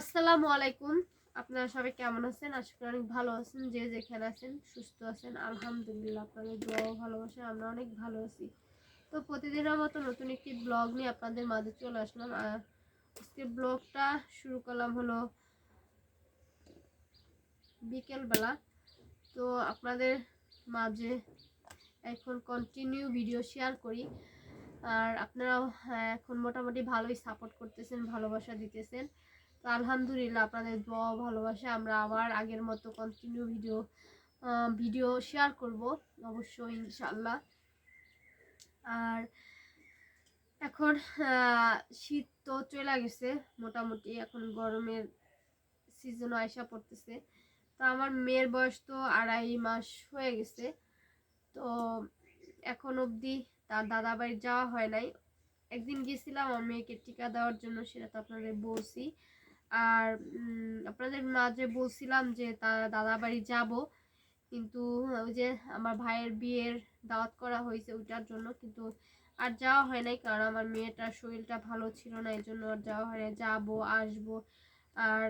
আসসালামু আলাইকুম। আপনারা সবাই কেমন আছেন? আশা করি অনেক ভালো আছেন। যে যেখানে আছেন সুস্থ আছেন। আলহামদুলিল্লাহ আপনাদের দোয়াও ভালোবাসা আমরা অনেক ভালো আছি। তো প্রতিদিনের মতো নতুন একটি ব্লগ নিয়ে আপনাদের মাঝে চলে আসলাম। আজকে ব্লগটা শুরু করলাম হলো বিকেলবেলা। তো আপনাদের মাঝে এখন কন্টিনিউ ভিডিও শেয়ার করি। আর আপনারাও হ্যাঁ, এখন মোটামুটি ভালোই সাপোর্ট করতেছেন ভালোবাসা দিতেছেন। তো আলহামদুলিল্লাহ আপনাদের দোয়া ভালোবাসে আমরা আবার আগের মতো কন্টিনিউ ভিডিও ভিডিও শেয়ার করব, অবশ্যই ইনশাল্লাহ আর এখন শীত তো চলে গেছে, মোটামুটি এখন গরমের সিজন আয়সা পড়তেছে। তো আমার মেয়ের বয়স তো আড়াই মাস হয়ে গেছে। তো এখন অবধি তার দাদা বাড়ি যাওয়া হয় নাই। একদিন গেছিলাম, আমার মেয়েকে টিকা দেওয়ার জন্য, সেটা তো আপনাদের বলছি। আর আপনাদের মাঝে বলছিলাম যে তার দাদা বাড়ি যাব। কিন্তু ওই যে আমার ভাইয়ের বিয়ের দাওয়াত করা হয়েছে ওইটার জন্য। কিন্তু আর যাওয়া হয় নাই, কারণ আমার মেয়েটার শরীরটা ভালো ছিল না, এই জন্য আর যাওয়া হয় না যাব, আসব, আর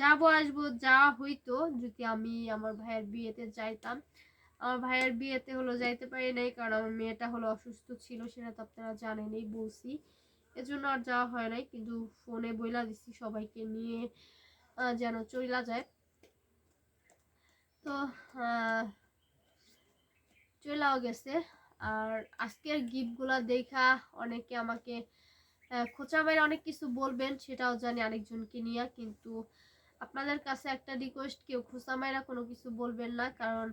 যাব, আসব, যাওয়া হইতো যদি আমি আমার ভাইয়ের বিয়েতে যাইতাম। আমার ভাইয়ের বিয়েতে হলো যাইতে পারি নাই, কারণ আমার মেয়েটা হলো অসুস্থ ছিল, সেটা তো আপনারা জানেনই, বলছি। এজন্য আর যাওয়া হয় নাই। কিন্তু ফোনে বইলা দিছি সবাইকে নিয়ে যেন চইলা যায়। তো চইলাও গেছে। আর আজকের গিফটগুলা দেখা অনেকে আমাকে খোঁচা মেরে অনেক কিছু বলবেন, সেটাও জানি আরেকজনকে নিয়ে। কিন্তু আপনাদের কাছে একটা রিকোয়েস্ট কেউ খোঁচা মাইরা কোনো কিছু বলবেন না। কারণ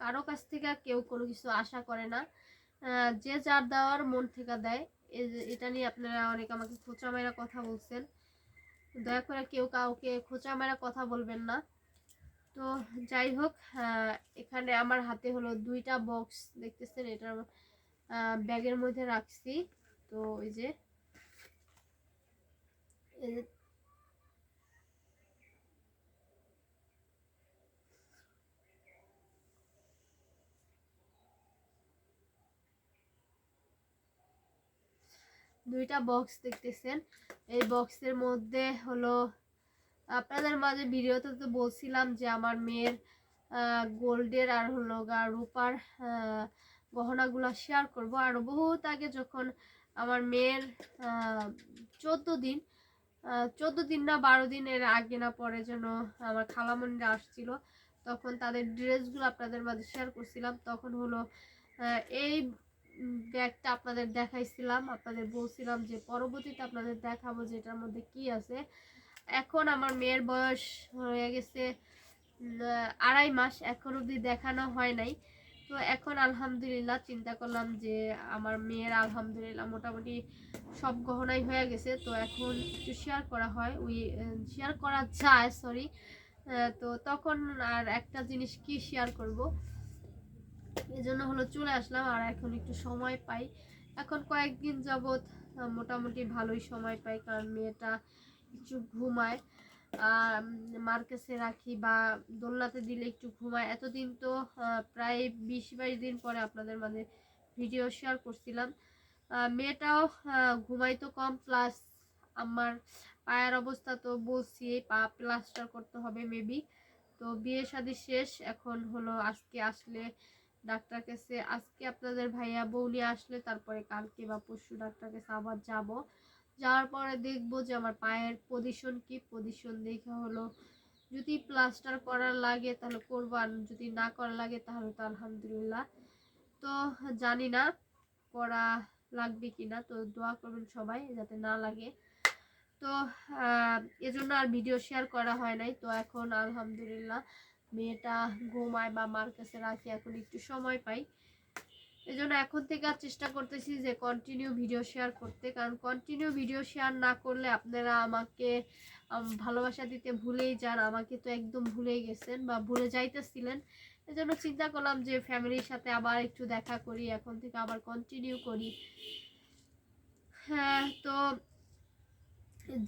কারও কাছ থেকে কেউ কোনো কিছু আশা করে না। যে যার দেওয়ার মন থেকে দেয়। এটা নিয়ে আপনারা অনেক আমাকে খোঁচা মেরা কথা বলছেন। দয়া করে কেউ কাউকে খোঁচা মেরা কথা বলবেন না। তো যাই হোক এখানে আমার হাতে হলো দুইটা বক্স দেখতেছেন? এটা ব্যাগের মধ্যে রাখছি। তো এই যে দুইটা বক্স দেখতেছেন। এই বক্সের মধ্যে হলো, আপনাদের মাঝে ভিডিওতে তো বলছিলাম যে আমার মেয়ের গোল্ডের আর হলো গা রূপার গহনাগুলো শেয়ার করব। আর বহুত আগে যখন আমার মেয়ের চোদ্দ দিন চোদ্দ দিন না বারো দিনের আগে না পরে যেন আমার খালামন্ডে আসছিল, তখন তাদের ড্রেসগুলো আপনাদের মাঝে শেয়ার করছিলাম। তখন হলো এই ব্যাগটা আপনাদের দেখাইছিলাম, আপনাদের বলছিলাম যে পরবর্তীতে আপনাদের দেখাবো যে এটার মধ্যে কি আছে। এখন আমার মেয়ের বয়স হয়ে গেছে আড়াই মাস এখন অবধি দেখানো হয় নাই। তো এখন আলহামদুলিল্লাহ চিন্তা করলাম যে আমার মেয়ের আলহামদুলিল্লাহ মোটামুটি সব গহনাই হয়ে গেছে। তো এখন একটু শেয়ার করা হয়, ওই শেয়ার করা যায় সরি তো তখন আর একটা জিনিস কি শেয়ার করব? এই জন্য হলো চলে আসলাম আর এখন একটু সময় পাই। এখন কয়েকদিন যাবৎ মোটামুটি ভালোই সময় পাই কারণ মেয়েটা একটু ঘুমায়। আর মার কাছে রাখি বা দোলনাতে দিলে একটু ঘুমায়। এতদিন তো প্রায় বিশ বাইশ দিন পরে আপনাদের মাঝে ভিডিও শেয়ার করছিলাম। মেয়েটাও আহ, ঘুমাইতো কম প্লাস আমার পায়ের অবস্থা তো বলছি পা প্লাস্টার করতে হবে মেবি তো বিয়ে শাদী শেষ এখন হলো আজকে আসলে ডাক্তার কাছে, আজকে আপনাদের ভাইয়া নিয়ে আসলে, তারপরে কালকে বা পরশু ডাক্তার কাছে আবার যাব। যাওয়ার পরে দেখব যে আমার পায়ের পজিশন কি। পজিশন দেখে হলো, যদি প্লাস্টার করার লাগে তাহলে করব, আর যদি না করা লাগে তাহলে তো আলহামদুলিল্লাহ। তো জানি না করা লাগবে কিনা, তো দোয়া করবেন সবাই যাতে না লাগে। তো এজন্য আর ভিডিও শেয়ার করা হয় নাই। তো এখন আলহামদুলিল্লাহ মেয়েটা ঘুমায় বা মার কাছে রাখি, এখন একটু সময় পাই। এই জন্য এখন থেকে আর চেষ্টা করতেছি যে কন্টিনিউ ভিডিও শেয়ার করতে। কারণ কন্টিনিউ ভিডিও শেয়ার না করলে আপনারা আমাকে ভালোবাসা দিতে ভুলেই যান। আমাকে তো একদম ভুলেই গেছেন বা ভুলে যাইতেছিলেন। এই জন্য চিন্তা করলাম যে ফ্যামিলির সাথে আবার একটু দেখা করি, এখন থেকে আবার কন্টিনিউ করি। হ্যাঁ তো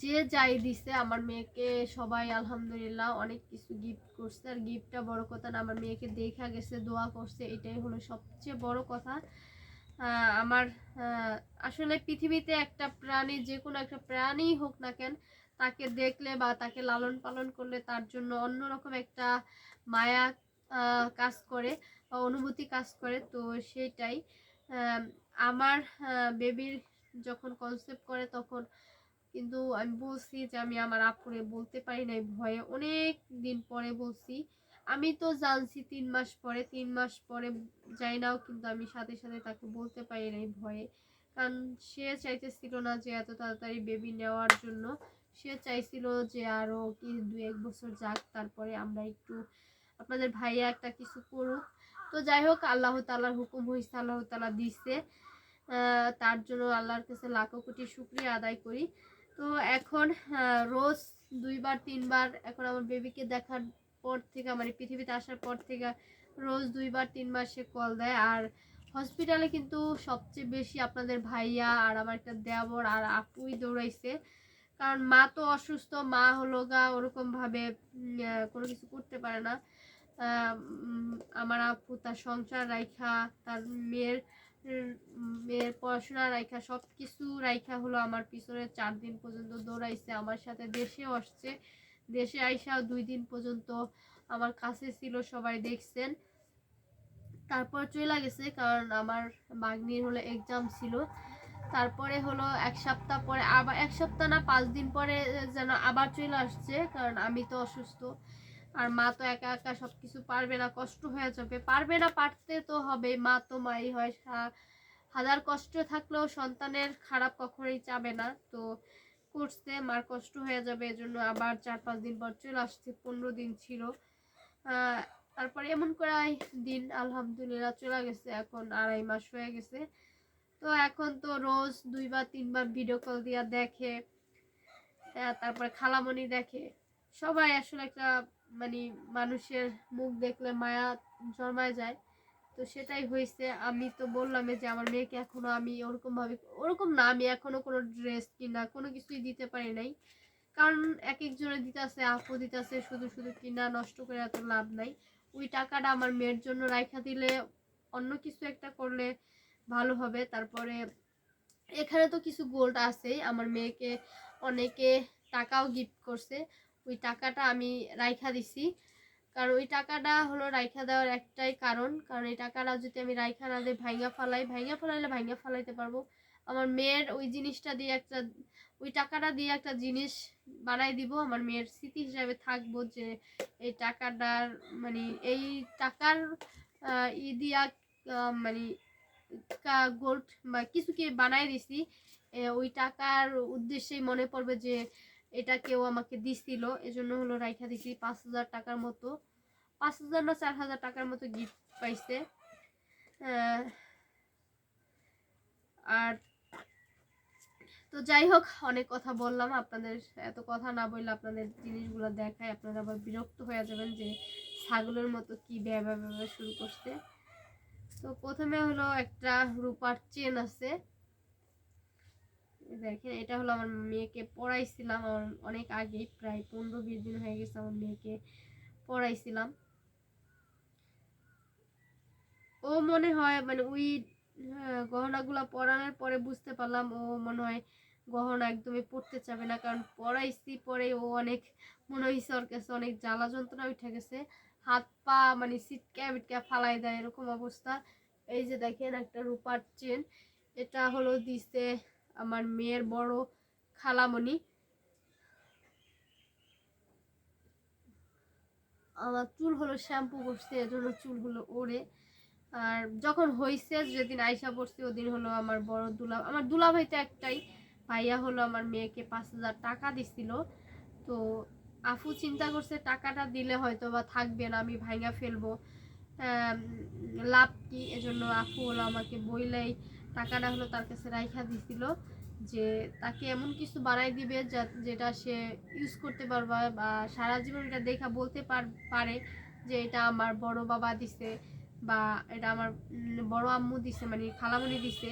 যে যাই দিছে, আমার মেয়েকে সবাই আলহামদুলিল্লাহ অনেক কিছু গিফট করছে। আর গিফটটা বড় কথা না, আমার মেয়েকে দেখা গেছে, দোয়া করছে, এটাই হলো সবচেয়ে বড় কথা। আমার আসলে পৃথিবীতে একটা প্রাণী, যে কোনো একটা প্রাণী হোক না কেন, তাকে দেখলে বা তাকে লালন পালন করলে তার জন্য অন্যরকম একটা মায়া কাজ করে অনুভূতি কাজ করে, তো সেটাই। আমার বেবির যখন কনসেপ্ট করে, তখন কিন্তু আমি বলছি যে আমি আমার আপুরে বলতে পারি নাই, ভয়ে অনেক দিন পরে বলছি। আমি তো জানছি তিন মাস পরে, তিন মাস পরে যাই নাও, কিন্তু আমি সাথে সাথে তাকে বলতে পারি নাই ভয়ে। কারণ সে চাইতেছিল না যে এত তাড়াতাড়ি বেবি নেওয়ার জন্য। সে চাইছিল যে আরও কি দু এক বছর যাক, তারপরে আমরা একটু আপনাদের ভাইয়া একটা কিছু করুক। তো যাই হোক, আল্লাহ তালার হুকুম হয়েছে আল্লাহ তালা দিছে। তার জন্য আল্লাহর কাছে লাখো কোটি শুক্রিয়া আদায় করি। তো এখন রোজ দুইবার, তিনবার এখন আমার বেবিকে দেখার পর থেকে মানে পৃথিবীতে আসার পর থেকে রোজ দুইবার, তিনবার সে কল দেয়। আর হসপিটালে কিন্তু সবচেয়ে বেশি আপনাদের ভাইয়া আর আমার একটা দেবর আর আপুই দৌড়াইছে। কারণ মা তো অসুস্থ, মা হলো গা ওরকমভাবে কোনো কিছু করতে পারে না। আমার আপু তার সংসার রাইখা, তার মেয়ের মেয়ের পড়াশোনা রাইখা সব কিছু রাইখা হলো আমার পিছনে চার দিন পর্যন্ত দৌড়াইছে, আমার সাথে দেশেও আসছে। দেশে আইসা দুই দিন পর্যন্ত আমার কাছে ছিল, সবাই দেখছেন। তারপর চলে গেছে, কারণ আমার মাগনির হলো এক্সাম ছিল। তারপরে হলো এক সপ্তাহ পরে, আবার এক সপ্তাহ না, পাঁচ দিন পরে যেন আবার চলে আসছে, কারণ আমি তো অসুস্থ। আর মা তো একা একা সব কিছু পারবে না, কষ্ট হয়ে যাবে। পারবে না পারতে তো হবে, মা তো মাই হয়। হাজার কষ্ট থাকলেও সন্তানের খারাপ কখনোই চাবে না। তো করছে, মার কষ্ট হয়ে যাবে, এজন্য আবার চার পাঁচ দিন পর চলে আসছে, পনেরো দিন ছিল। তারপরে এমন করে দিন, আলহামদুলিল্লাহ চলে গেছে, এখন আড়াই মাস হয়ে গেছে। তো এখন তো রোজ দুইবার, তিনবার ভিডিও কল দিয়া দেখে তারপরে খালামণি দেখে। সবাই আসলে একটা মানে মানুষের মুখ দেখলে মায়া জন্মায় যায়। তো সেটাই হয়েছে। আমি তো বললাম যে আমার মেয়েকে এখনও আমি ওরকম ভাবে ওরকম না, আমি এখনও কোনো ড্রেস কিনা, কোনো কিছুই দিতে পারি নাই। কারণ এক একজনে দিতেছে, আপু দিতেছে, শুধু শুধু কিনা, নষ্ট করে এত লাভ নাই। ওই টাকাটা আমার মেয়ের জন্য রাখা দিলে অন্য কিছু একটা করলে ভালো হবে। তারপরে এখানে তো কিছু গোল্ড আছেই। আমার মেয়েকে অনেকে টাকাও গিফট করছে। ওই টাকাটা আমি রাইখা দিছি। কারণ ওই টাকাটা হলো রাইখা দেওয়ার একটাই কারণ। কারণ এই টাকাটা যদি আমি রাইখা না দিই, ভাইঙ্গা ফালাই, ভাইঙ্গা ফালাইলে ভাইঙ্গা ফালাইতে পারব। আমার মেয়ের ওই জিনিসটা দিয়ে একটা, ওই টাকাটা দিয়ে একটা জিনিস বানাই দিব। আমার মেয়ের স্মৃতি হিসাবে থাকব যে এই টাকাটার মানে এই টাকার ই দিয়া মানে গোল্ড বা কিছু কি বানাই দিছি ওই টাকার উদ্দেশ্যেই মনে পড়বে যে এটা কেউ আমাকে দিছিল, এজন্য হলো রাইখা দিছি পাঁচ হাজার টাকার মতো। পাঁচ হাজার না চার হাজার টাকার মতো গিফট পাইছে। আর তো যাই হোক, অনেক কথা বললাম আপনাদের, এত কথা না বললে আপনাদের জিনিসগুলো দেখায়, আপনারা আবার বিরক্ত হয়ে যাবেন যে ছাগলের মতো কি ব্যবহার শুরু করছে। তো প্রথমে হলো একটা রূপার চেন আছে। দেখেন এটা হলো আমার মেয়েকে পড়াইছিলাম আমার অনেক আগেই প্রায় পনেরো বিশ দিন হয়ে গেছে আমার মেয়েকে পড়াইছিলাম। ও মনে হয় মানে ওই হ্যাঁ, গহনাগুলা পরানোর পরে বুঝতে পারলাম ও মনে হয় গহনা একদমই পড়তে চাবে না কারণ পড়াইছি পরে ও অনেক মনে হয়েছে ওর কাছে অনেক জ্বালা যন্ত্রণা উঠে গেছে। হাত পা মানে সিটকা বিটকা ফালাই দেয় এরকম অবস্থা। এই যে দেখেন একটা রূপার চেন এটা হলো দিছে আমার মেয়ের বড় খালামণি। আমার চুল হলো শ্যাম্পু করছে এজন্য চুলগুলো ওড়ে। আর যখন হয়েছে যেদিন আইসা পড়ছে, ওদিন হলো আমার বড় দুলা, আমার দুলা ভাই তো একটাই। ভাইয়া হলো আমার মেয়েকে পাঁচ হাজার টাকা দিছিল। তো আফু চিন্তা করছে, টাকাটা দিলে হয়তো বা থাকবে না, আমি ভাইঙ্গা ফেলব। লাভ কি? এজন্য আফু হলো আমাকে বইলেই টাকাটা হলো তার কাছে রাইখা দিছিল যে তাকে এমন কিছু বানাই দিবে যা- যেটা সে ইউজ করতে পারবে বা সারা জীবন এটা দেখা বলতে পার- যে এটা আমার বড় বাবা দিছে বা এটা আমার বড় আম্মু দিছে মানে খালামণি দিছে।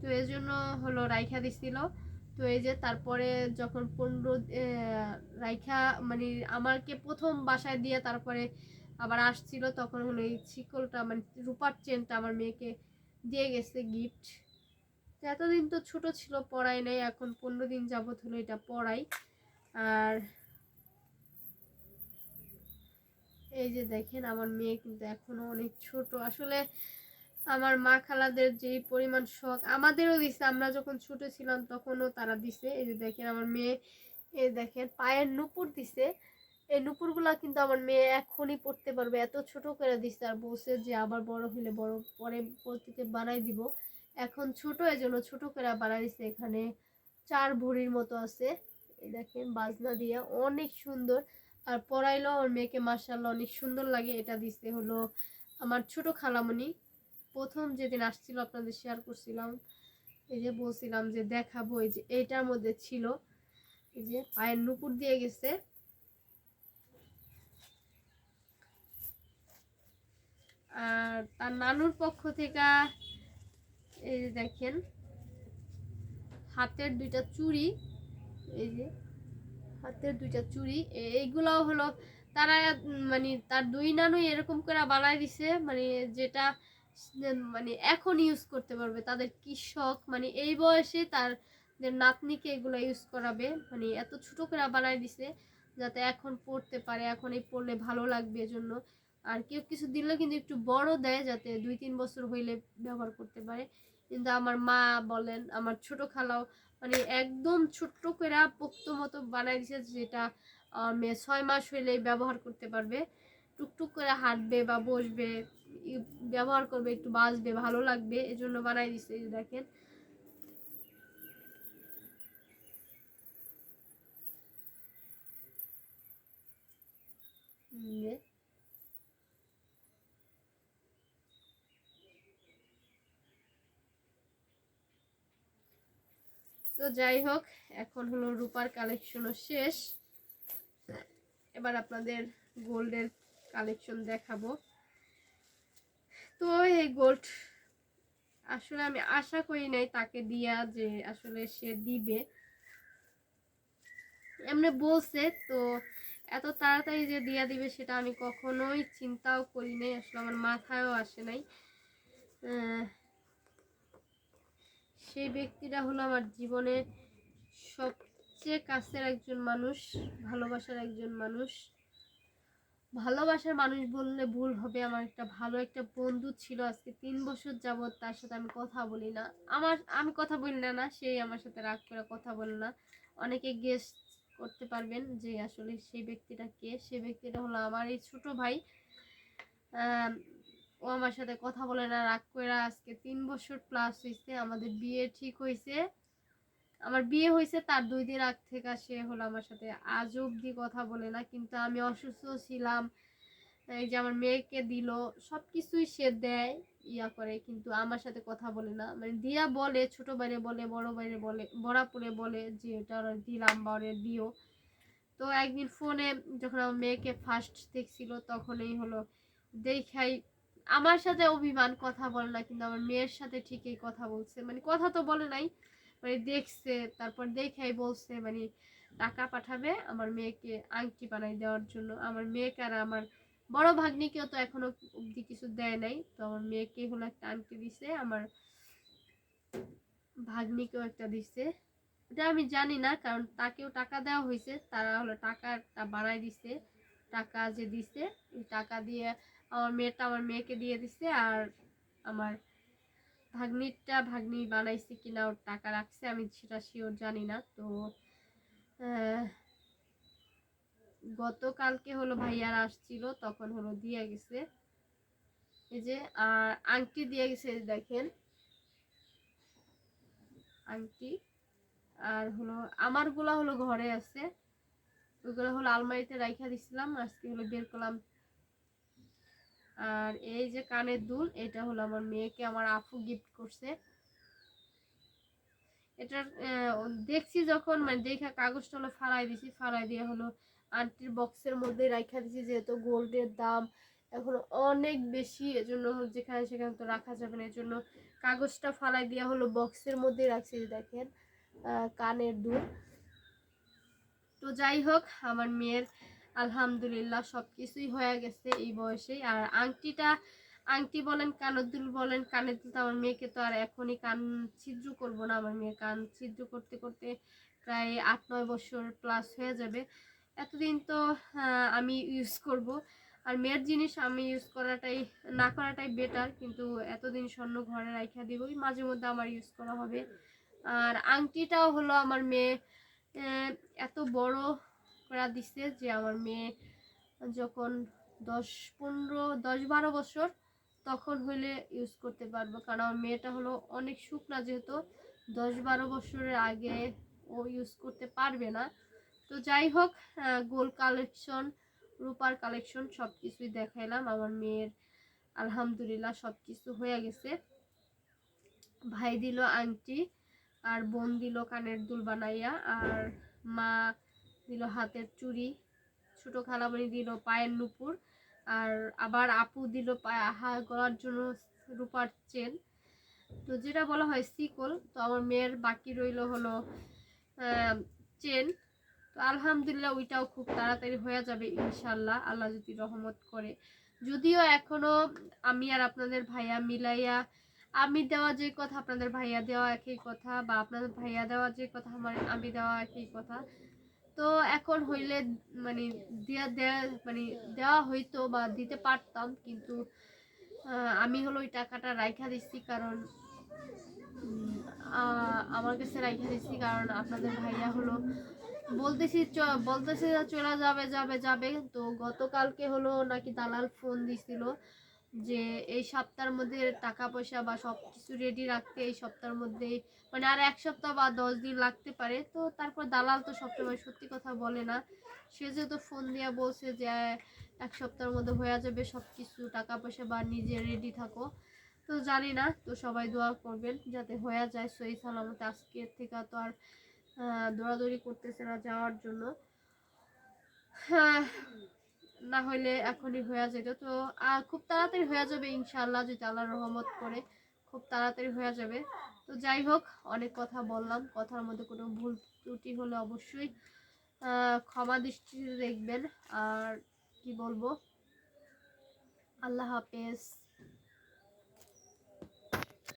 তো এই জন্য হলো রাইখা দিছিল। তো এই যে তারপরে যখন পনেরো রাইখা মানে আমাকে প্রথম বাসায় দিয়ে তারপরে আবার আসছিল, তখন হলো এই শিকলটা মানে রূপার চেনটা আমার মেয়েকে দিয়ে গেছে গিফট এতদিন তো ছোট ছিল, পড়াই নাই, এখন পনেরো দিন যাবত হলো এটা পড়াই। আর এই যে দেখেন, আমার মেয়ে কিন্তু এখনও অনেক ছোট। আসলে আমার মা খালাদের যে পরিমাণ শখ, আমাদেরও দিছে। আমরা যখন ছোট ছিলাম তখনও তারা দিছে। এই যে দেখেন, আমার মেয়ে, এই দেখেন, পায়ের নুপুর দিছে। এই নুপুরগুলা কিন্তু আমার মেয়ে এখনই পড়তে পারবে। এত ছোট করে দিচ্ছে আর বলছে যে আবার বড় হলে বড় পরে পরবর্তীতে বানাই দিব। এখন ছোট জন্য ছোট করে বানাই দিছে। এখানে চার ভরির মতো আছে। এই দেখেন বাজনা দিয়ে অনেক সুন্দর। আর পড়াইলেও আমার মেয়েকে মার্শাল্লাহ অনেক সুন্দর লাগে। এটা দিছে হলো আমার ছোট খালামণি প্রথম যেদিন আসছিল আপনাদের শেয়ার করছিলাম, এই যে বলছিলাম যে দেখাবো, এই যে এইটার মধ্যে ছিল। এই যে পায়ের নুপুর দিয়ে গেছে। আর তার নানুর পক্ষ থেকে এই যে দেখেন, হাতের দুইটা চুড়ি, এই যে হাতের দুইটা চুড়ি এইগুলাও হলো তারা মানে তার দুই নানুই এরকম করে বানায় দিছে মানে যেটা মানে এখন ইউজ করতে পারবে। তাদের কি শখ? মানে এই বয়সে তার নাতনিকে এগুলো ইউজ করাবে মানে এত ছোট করে বানায় দিছে, যাতে এখন পড়তে পারে, এখন এই পড়লে ভালো লাগবে এজন্য। আর কেউ কিছু দিলে কিন্তু একটু বড় দেয় যাতে দুই তিন বছর হইলে ব্যবহার করতে পারে। কিন্তু আমার মা বলেন আমার ছোট খালাও মানে একদম ছোট্ট করে পোক্ত মতো বানাই দিছে যেটা মেয়ে ছয় মাস হইলেই ব্যবহার করতে পারবে। টুকটুক করে হাঁটবে বা বসবে ব্যবহার করবে একটু বাঁচবে ভালো লাগবে এজন্য বানাই দিছে দেখেন। হুম, তো যাই হোক, এখন হলো রূপার কালেকশনও শেষ। এবার আপনাদের গোল্ডের কালেকশন দেখাবো। তো এই গোল্ড আসলে আমি আশা করি নাই তাকে দিয়া যে আসলে সে দিবে। এমনি বলছে, তো এত তাড়াতাড়ি যে দিয়া দিবে সেটা আমি কখনোই চিন্তাও করি নাই, আসলে আমার মাথায়ও আসে নাই। সেই ব্যক্তিটা হলো আমার জীবনে সবচেয়ে কাছের একজন মানুষ, ভালোবাসার একজন মানুষ। ভালোবাসার মানুষ বললে ভুল হবে, আমার একটা ভালো একটা বন্ধু ছিল আজকে তিন বছর যাবৎ, তার সাথে আমি কথা বলি না। আমার, আমি কথা বলি না না, সেই আমার সাথে রাগ করে কথা বলে না। অনেকে গেস করতে পারবেন যে আসলে সেই ব্যক্তিটা কে? সেই ব্যক্তিটা হলো আমার এই ছোট ভাই। ও আমার সাথে কথা বলে না, রাগ করে আজকে তিন বছর প্লাস হয়েছে আমাদের বিয়ে ঠিক হয়েছে আমার বিয়ে হয়েছে তার দুই দিন আগ থেকে সে হলো আমার সাথে আজ অবধি কথা বলে না, কিন্তু আমি অসুস্থ ছিলাম, এই যে আমার মেয়েকে দিল সব কিছুই সে দেয়, ইয়া করে, কিন্তু আমার সাথে কথা বলে না। মানে দিয়া বলে, ছোট বাইরে বলে, বড় বাইরে বলে বড়াপুরে বলে যে এটা দিলাম বা দিও। তো একদিন ফোনে যখন আমার মেয়েকে ফার্স্ট দেখছিল, তখনই হলো দেখাই আমার সাথে অভিমান কথা বলে না, কিন্তু আমার মেয়ের সাথে ঠিকই কথা বলছে। মানে কথা তো বলে নাই মানে দেখছে, তারপর দেখাই বলছে মানে টাকা পাঠাবে আমার মেয়েকে আংটি বানাই দেওয়ার জন্য। আমার মেয়েকে আর আমার বড় ভাগ্নিকেও তো এখনও অবধি কিছু দেয় নাই। তো আমার মেয়েকে হলো একটা আংটি দিছে, আমার ভাগ্নিকেও একটা দিছে। এটা আমি জানি না, কারণ তাকেও টাকা দেওয়া হয়েছে। তারা হলো টাকাটা বানাই দিছে, টাকা যে দিছে টাকা দিয়ে আমার মেয়েটা আমার মেয়েকে দিয়ে দিছে আর আমার ভাগ্নিটা ভাগ্নি বানাইছে কিনা ওর টাকা রাখছে, আমি সেটা শিওর জানি না। তো গতকালকে হলো ভাইয়ারা আসছিল, তখন হলো দিয়ে গেছে। এই যে, আর আংটি দিয়ে গেছে দেখেন। আংটি, আর হলো আমারগুলা হলো ঘরে আছে। ওইগুলো হলো আলমারিতে রাইখা দিছিলাম, আজকে হলো বের করলাম আর এই যে কানের দুল এটা হলো আমার মেয়েকে আমার আপু গিফট করছে। আহ, দেখছি যখন মানে দেখা কাগজটা হলো ফালাই দিছি ফালাই দিয়ে হলো আন্টির বক্সের মধ্যে রাখা দিছি যেহেতু গোল্ডের দাম এখন অনেক বেশি এজন্য যেখানে সেখানে তো রাখা যাবে না এজন্য কাগজটা ফালাই দিয়ে হলো বক্সের মধ্যে রাখছি দেখেন কানের দুল। তো যাই হোক আমার মেয়ের আলহামদুলিল্লাহ সব কিছুই হয়ে গেছে এই বয়সে। আর আংটিটা, আংটি বলেন, কানের দুল বলেন, কানের দুল তো আমার মেয়েকে তো আর এখনই কান ছিদ্র করব না, আমার মেয়ের কান ছিদ্র করতে করতে প্রায় আট নয় বছর প্লাস হয়ে যাবে। এতদিন তো আমি ইউজ করব। আর মেয়ের জিনিস আমি ইউজ করাটাই, না করাটাই বেটার কিন্তু এতদিন স্বর্ণ ঘরে রাখা দিবই, মাঝে মধ্যে আমার ইউজ করা হবে। আর আংটিটাও হলো আমার মেয়ে এত বড় করা দিচ্ছে যে আমার মেয়ে যখন দশ পনেরো, দশ বারো বছর, তখন হইলে ইউজ করতে পারব। কারণ আমার মেয়েটা হলো অনেক শুকনা যেহেতু, দশ বারো বছরের আগে ও ইউজ করতে পারবে না। তো যাই হোক গোল কালেকশন রূপার কালেকশন সব কিছুই দেখাইলাম। আমার মেয়ের আলহামদুলিল্লাহ সব কিছু হয়ে গেছে। ভাই দিল আংটি আর বোন দিল কানের দুল বানাইয়া, আর মা দিল হাতের চুড়ি, ছোট খালামণি দিল পায়ের নুপুর, আর আবার আপু দিল পায়ে গলার জন্য রূপার চেন। তো যেটা বলা হয় সিকল তো আমার মেয়ের বাকি রইল হলো চেন। তো আলহামদুলিল্লাহ ওইটাও খুব তাড়াতাড়ি হয়ে যাবে, ইনশাল্লাহ, আল্লাহ যদি রহমত করে। যদিও এখনও আমি আর আপনাদের ভাইয়া মিলাইয়া, আমি দেওয়া যে কথা, আপনাদের ভাইয়া দেওয়া একই কথা, বা আপনাদের ভাইয়া দেওয়া যে কথা, আমার, আমি দেওয়া একই কথা তো এখন হইলে মানে দেয়া দেয়া মানে দেওয়া হইতো বা দিতে পারতাম, কিন্তু আমি হলো ওই টাকাটা রাইখা দিচ্ছি কারণ আমার কাছে রাইখা দিচ্ছি কারণ আপনাদের ভাইয়া হলো বলতেছি বলতেছে চলে যাবে যাবে যাবে, তো গতকালকে হলো নাকি দালাল ফোন দিছিল। যে এই সপ্তাহের মধ্যে টাকা পয়সা বা সব কিছু রেডি রাখতে এই সপ্তাহের মধ্যেই মানে আর এক সপ্তাহ বা দশ দিন লাগতে পারে। তো তারপর দালাল তো সবসময় সত্যি কথা বলে না। সে যেহেতু ফোন দিয়া বলছে যে, এক সপ্তাহের মধ্যে হয়ে যাবে সব কিছু টাকা পয়সা বা নিজে রেডি থাকো। তো জানি না, তো সবাই দোয়া করবেন যাতে হয়ে যায় সহি সালামতে। আজকের থেকে তো আর দৌড়াদৌড়ি করতেছে না যাওয়ার জন্য। হ্যাঁ না হইলে এখনই হয়ে যেত তো, আর খুব তাড়াতাড়ি হয়ে যাবে ইনশাল্লাহ যদি আল্লাহ রহমত করে খুব তাড়াতাড়ি হয়ে যাবে। তো যাই হোক, অনেক কথা বললাম, কথার মধ্যে কোনো ভুল ত্রুটি হলে অবশ্যই ক্ষমা দৃষ্টিতে দেখবেন। আর কি বলব? আল্লাহ হাফেজ।